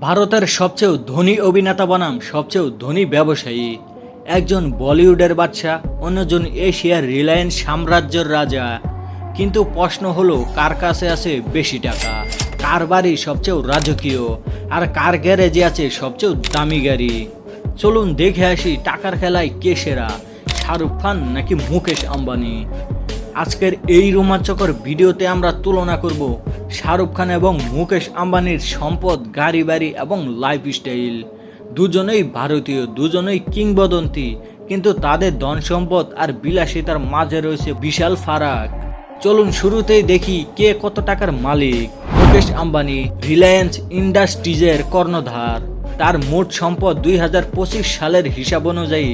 ভারতের সবচেয়ে ধনী অভিনেতা বনাম সবচেয়ে ধনী ব্যবসায়ী। একজন বলিউডের বাদশা, অন্যজন এশিয়ার রিলায়েন্স সাম্রাজ্যের রাজা। কিন্তু প্রশ্ন হলো, কার কাছে আছে বেশি টাকা? কার বাড়ি সবচেয়ে রাজকীয়? আর কার গ্যারেজে আছে সবচেয়ে দামি গাড়ি? চলুন দেখে আসি, টাকার খেলায় কে সেরা? শাহরুখ খান নাকি মুকেশ আম্বানি? আজকের এই রোমাঞ্চকর ভিডিওতে আমরা তুলনা করব শাহরুখ খান এবং মুকেশ আম্বানির সম্পদ, গাড়ি বাড়ি এবং লাইফস্টাইল দুজনেই ভারতীয়, দুজনেই কিংবদন্তি, কিন্তু তাদের ধন সম্পদ আর বিলাসিতার মাঝে রয়েছে বিশাল ফারাক। চলুন শুরুতেই দেখি কে কত টাকার মালিক। মুকেশ আম্বানি রিলায়েন্স ইন্ডাস্ট্রিজের কর্ণধার। তার মোট সম্পদ দুই হাজার পঁচিশ সালের হিসাব অনুযায়ী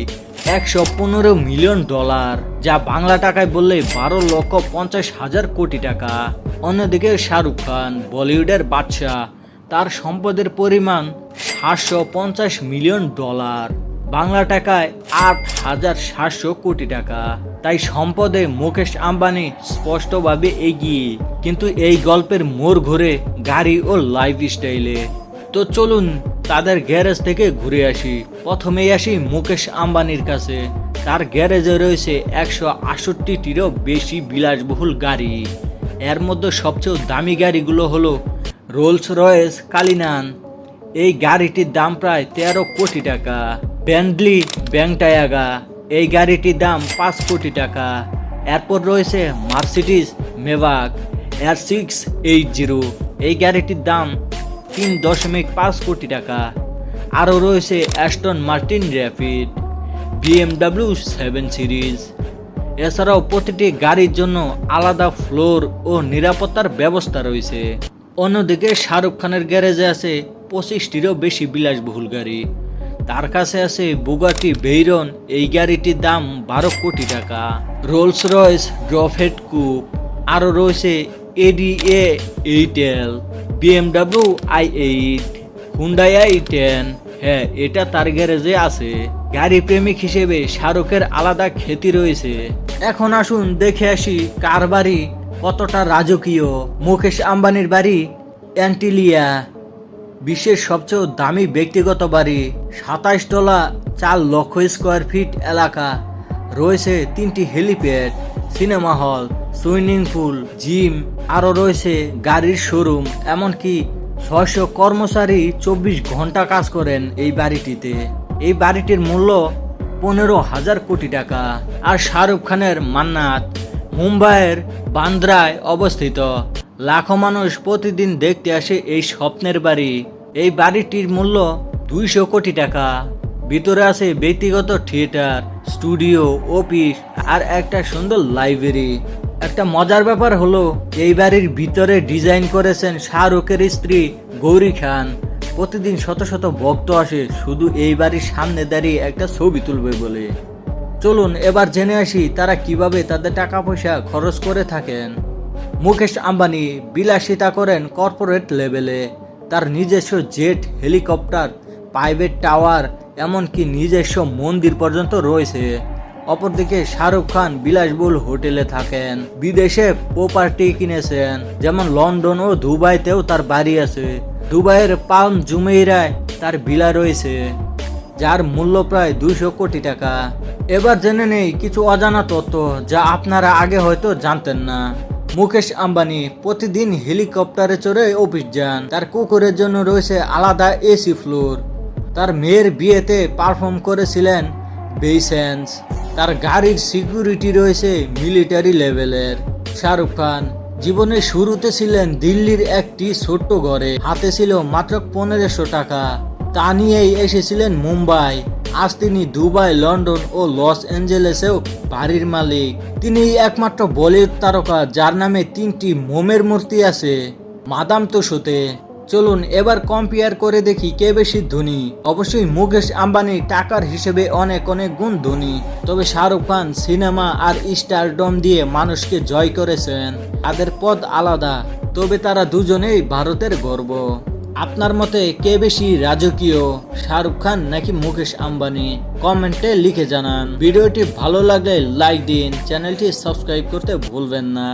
একশো পনেরো মিলিয়ন ডলার, যা বাংলা টাকায় বললে বারো লক্ষ পঞ্চাশ হাজার কোটি টাকা। অন্যদিকে শাহরুখ খান, বলিউডের বাদশাহ, তার সম্পদের পরিমাণ সাতশো পঞ্চাশ মিলিয়ন ডলার। বাংলা টাকায় আট হাজার সাতশো কোটি টাকা। তাই সম্পদে মুকেশ আম্বানি স্পষ্টভাবে এগিয়ে, কিন্তু এই গল্পের মোড় ঘুরে গাড়ি ও লাইফস্টাইলে। তো চলুন তাদের গ্যারেজ থেকে ঘুরে আসি। প্রথমেই আসি মুকেশ আম্বানির কাছে। তার গ্যারেজে রয়েছে একশো আটষট্টিটিরও বেশি বিলাসবহুল গাড়ি। এর মধ্যে সবচেয়ে দামি গাড়িগুলো হলো রোলস রয়েস কালিনান। এই গাড়িটির দাম প্রায় তেরো কোটি টাকা। ব্যান্ডলি ব্যাংটায়াগা। এই গাড়িটির দাম পাঁচ কোটি টাকা। এরপর রয়েছে মার্সিডিস মেভাক এর সিক্স এইট জিরো। এই গাড়িটির দাম তিন দশমিক পাঁচ কোটি টাকা। আরও রয়েছে Aston Martin Rapide BMW seven series এছাড়াও প্রতিটি গাড়ির জন্য আলাদা ফ্লোর ও নিরাপত্তার ব্যবস্থা রয়েছে। অন্যদিকে শাহরুখ খানের গ্যারেজে আছে পঁচিশটিরও বেশি বিলাসবহুল গাড়ি। তার কাছে আছে বুগাটি ভেইরন, এই গাড়িটির দাম বারো কোটি টাকা। রোলস রয়েস ড্রফেট কুপ আরও রয়েছে Audi A eight L BMW i eight Hyundai i ten হ্যাঁ এটা তার গ্যারেজে আছে। গাড়ি প্রেমিক হিসেবে শাহরুখের আলাদা খ্যাতি রয়েছে। এখন আসুন দেখে আসি কার বাড়ি কতটা রাজকীয়। মুকেশ আম্বানির বাড়ি অ্যান্টিলিয়া। বিশ্বের সবচেয়ে দামি ব্যক্তিগত বাড়ি সাতাইশ তলা চার লক্ষ স্কোয়ার ফিট এলাকা। রয়েছে তিনটি helipad, cinema hall. Swimming pool, gym আরও রয়েছে গাড়ির শোরুম, এমনকি ছয়শো কর্মচারী চব্বিশ ঘণ্টা কাজ করেন এই বাড়িটিতে। এই বাড়িটির মূল্য পনেরো হাজার কোটি টাকা। আর শাহরুখ খানের মান্নাত মুম্বাইয়ের বান্দ্রায় অবস্থিত। লাখো মানুষ প্রতিদিন দেখতে আসে এই স্বপ্নের বাড়ি। এই বাড়িটির মূল্য দুইশো কোটি টাকা। ভিতরে আছে ব্যক্তিগত থিয়েটার, স্টুডিও, অফিস আর একটা সুন্দর লাইব্রেরি। একটা মজার ব্যাপার হলো, এই বাড়ির ভিতরে ডিজাইন করেছেন শাহরুখের স্ত্রী গৌরী খান। প্রতিদিন শত শত ভক্ত আসে, শুধু এই বাড়ির সামনে দাঁড়িয়ে একটা ছবি তুলবে বলে। চলুন, এবার জেনে আসি তারা কীভাবে তাদের টাকা পয়সা খরচ করে থাকেন। মুকেশ আম্বানি বিলাসিতা করেন কর্পোরেট লেভেলে। তার নিজস্ব জেট, হেলিকপ্টার, প্রাইভেট টাওয়ার, এমনকি নিজস্ব মন্দির পর্যন্ত রয়েছে। অপরদিকে শাহরুখ খান বিলাসবহুল হোটেলে থাকেন, বিদেশে প্রপার্টি কিনেছেন, যেমন লন্ডন ও দুবাইতেও তার বাড়ি আছে। দুবাইয়ের পাম জুমেইরায় তার ভিলা রয়েছে, যার মূল্য প্রায় দুইশো কোটি টাকা। এবার জেনে নেই কিছু অজানা তথ্য যা আপনারা আগে হয়তো জানতেন না। মুকেশ আম্বানি প্রতিদিন হেলিকপ্টারে চড়ে অফিস যান। তার কুকুরের জন্য রয়েছে আলাদা এসি ফ্লোর। তার মেয়ের বিয়েতে পারফর্ম করেছিলেন বেইসেন্স। তার গাড়ির সিকিউরিটি রয়েছে মিলিটারি লেভেলের শাহরুখ খান জীবনের শুরুতে ছিলেন দিল্লির একটি ছোট্ট ঘরে। হাতে ছিল মাত্র পনেরোশো টাকা। তা নিয়েই এসেছিলেন মুম্বাই। আজ তিনি দুবাই, লন্ডন ও লস অ্যাঞ্জেলেসেও বাড়ির মালিক। তিনি একমাত্র বলিউড তারকা যার নামে তিনটি মোমের মূর্তি আছে, মাদাম তোষোতে। চলুন এবার কম্পেয়ার করে দেখি কে বেশি ধনী। অবশ্যই মুকেশ আম্বানি টাকার হিসেবে অনেক অনেক গুণ ধনী। তবে শাহরুখ খান সিনেমা আর স্টারডম দিয়ে মানুষকে জয় করেছেন। তাদের পদ আলাদা, তবে তারা দুজনেই ভারতের গর্ব। আপনার মতে কে বেশি রাজকীয়, শাহরুখ খান নাকি মুকেশ আম্বানি? কমেন্টে লিখে জানান। ভিডিওটি ভালো লাগলে লাইক দিন, চ্যানেলটি সাবস্ক্রাইব করতে ভুলবেন না।